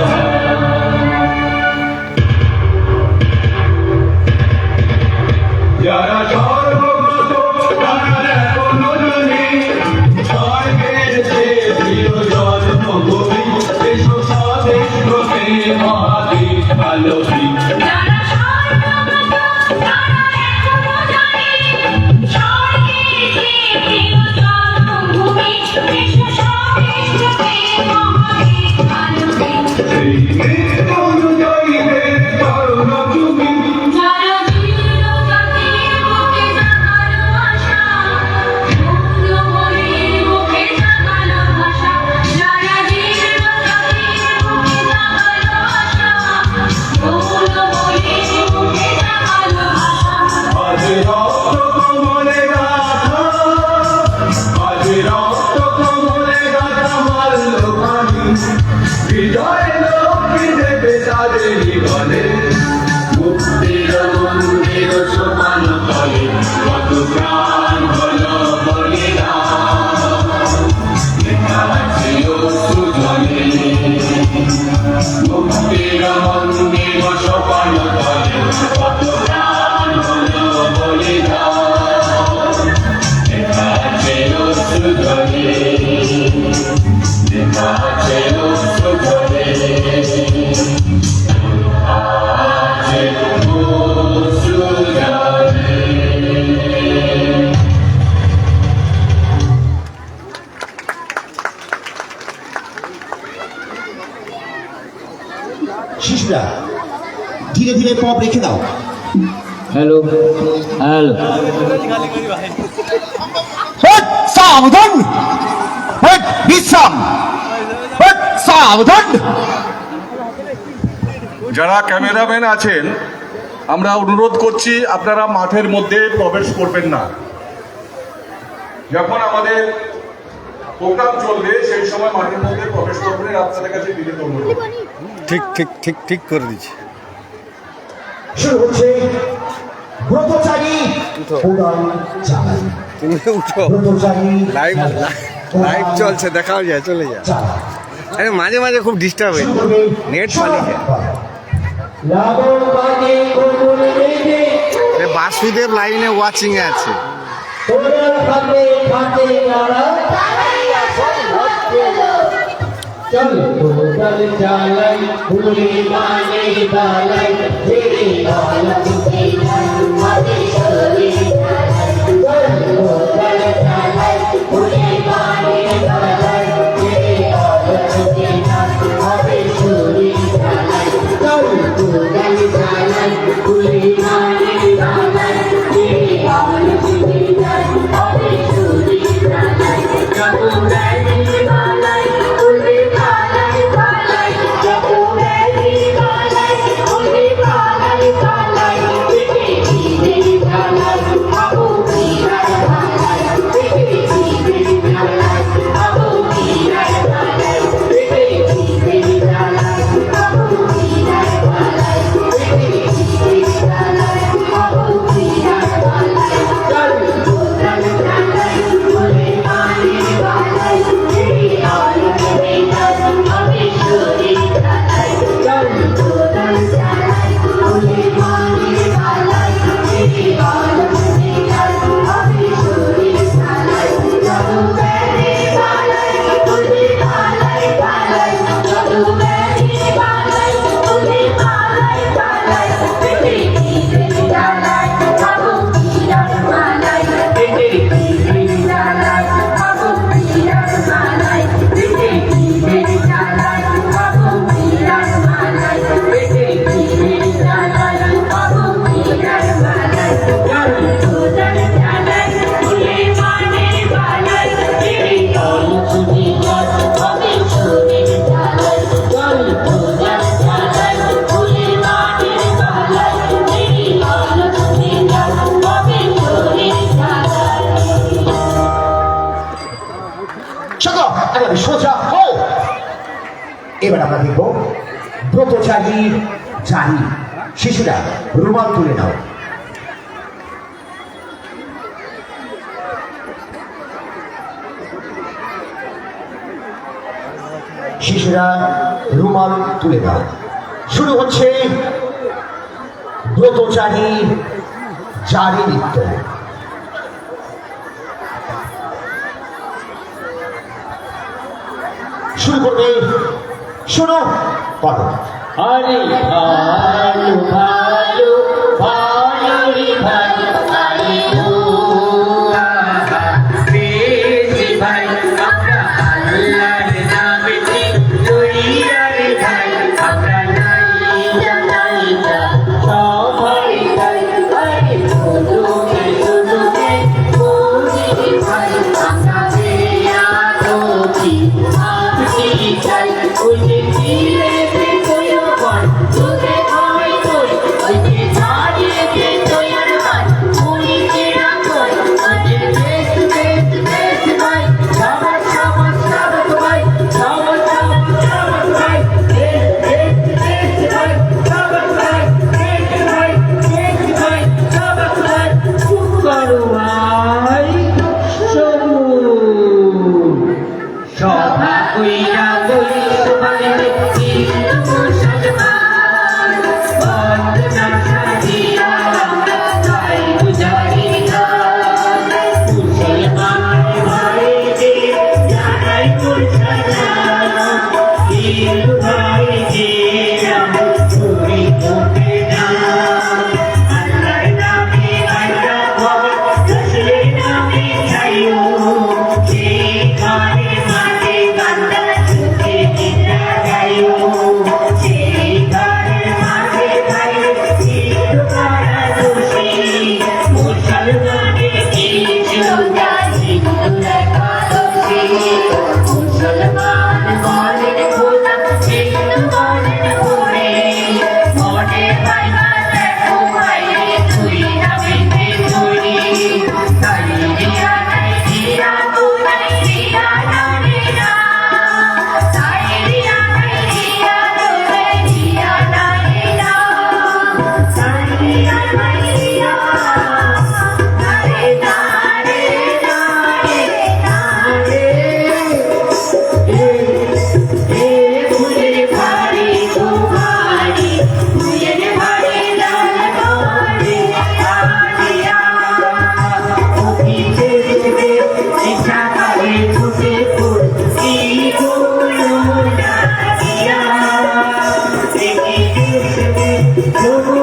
네. লিখে দাও। Hello hello. সাবধান বিশ্রাম সাবধান। যারা ক্যামেরাম্যান আছেন আমরা অনুরোধ করছি আপনারা মাঠের মধ্যে প্রবেশ করবেন না। যখন আমাদের প্রোগ্রাম চলবে সেই সময় মাঠের মধ্যে প্রবেশ করবেন আপনাদের কাছে ঠিক ঠিক ঠিক ঠিক করে দিচ্ছি। শুরু হচ্ছে ব্রতচারী উড়ান চালাই লাইভ লাইভ চলছে দেখাও যায় চলে যায় আরে মাঝে মাঝে খুব ডিস্টার্ব হয়ে। নেট পালি যায়। বাসুদেব লাইনে ওয়াচিং এ আছে। चलो। गोदल चालन भूली माने दालन तेरी बालक तेरी धन मदे चोरी चालन আমরা দেখব ব্রতচারী জানি। শিশুরা, রুমাল তুলে নাও। শিশুরা, রুমাল তুলে দাও শুরু হচ্ছে, ব্রতচারী জারি নৃত্য। শুরু করবে শুনো করো হরি ভালো ভালো ভালো হইল Shall Lord,